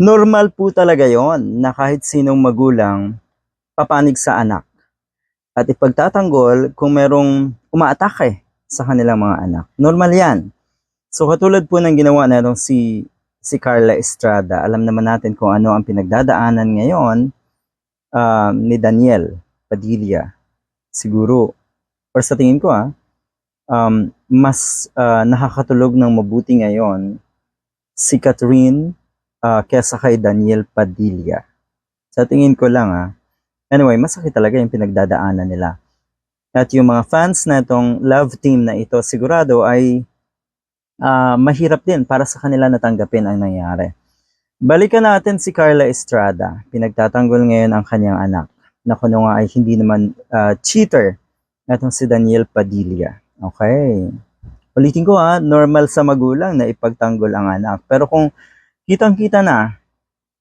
Normal po talaga yon na kahit sinong magulang papanig sa anak at ipagtatanggol kung merong umaatake sa kanilang mga anak. Normal yan. So katulad po ng ginawa na si, si Carla Estrada, alam naman natin kung ano ang pinagdadaanan ngayon um, ni Daniel Padilla. Siguro, or sa tingin ko ah, um, mas ah, nakakatulog ng mabuti ngayon si Catherine ah, kesa kay Daniel Padilla. Sa tingin ko lang ah. Anyway, masakit talaga yung pinagdadaanan nila. At yung mga fans na itong love team na ito, sigurado ay ah, mahirap din para sa kanila natanggapin ang nangyari. Balikan natin si Carla Estrada. Pinagtatanggol ngayon ang kanyang anak. Na kuno nga ay hindi naman ah, cheater itong si Daniel Padilla. Okay. Ulitin ko ha, normal sa magulang na ipagtanggol ang anak. Pero kung kitang-kita na,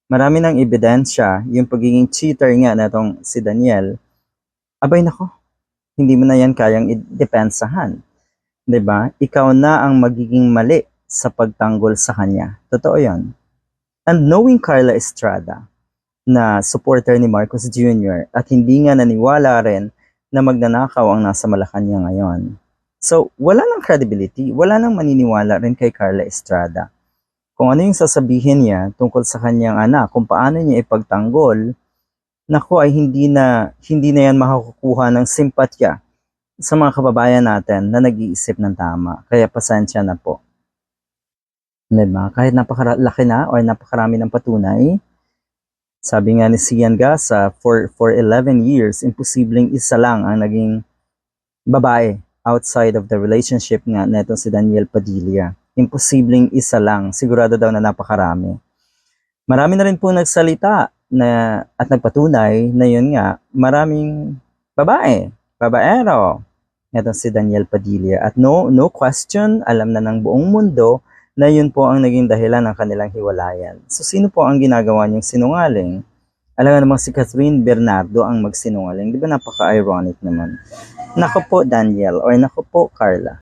marami ng ebidensya, yung pagiging cheater nga na itong si Daniel, abay nako, hindi mo na yan kayang idepensahan. ba? Ikaw na ang magiging mali sa pagtanggol sa kanya. Totoo yan. And knowing Carla Estrada, na supporter ni Marcos Jr. at hindi nga naniwala rin na magnanakaw ang nasa Malacanang ngayon. So, wala nang credibility, wala nang maniniwala rin kay Carla Estrada. Kung ano yung sasabihin niya tungkol sa kanyang anak, kung paano niya ipagtanggol, naku ay hindi na, hindi na yan makakukuha ng simpatya sa mga kababayan natin na nag-iisip ng tama. Kaya pasensya na po. Diba? Kahit napakalaki na o napakarami ng patunay, sabi nga ni Sian Gasa, for, for 11 years, imposibleng isa lang ang naging babae outside of the relationship nga neto si Daniel Padilla. Imposibleng isa lang. Sigurado daw na napakarami. Marami na rin po nagsalita na, at nagpatunay na yun nga, maraming babae, babaero, Ito si Daniel Padilla. At no, no question, alam na ng buong mundo na yun po ang naging dahilan ng kanilang hiwalayan. So sino po ang ginagawa niyang sinungaling? Alam nga namang si Catherine Bernardo ang magsinungaling. Di ba napaka-ironic naman? Nako po Daniel or nako po Carla.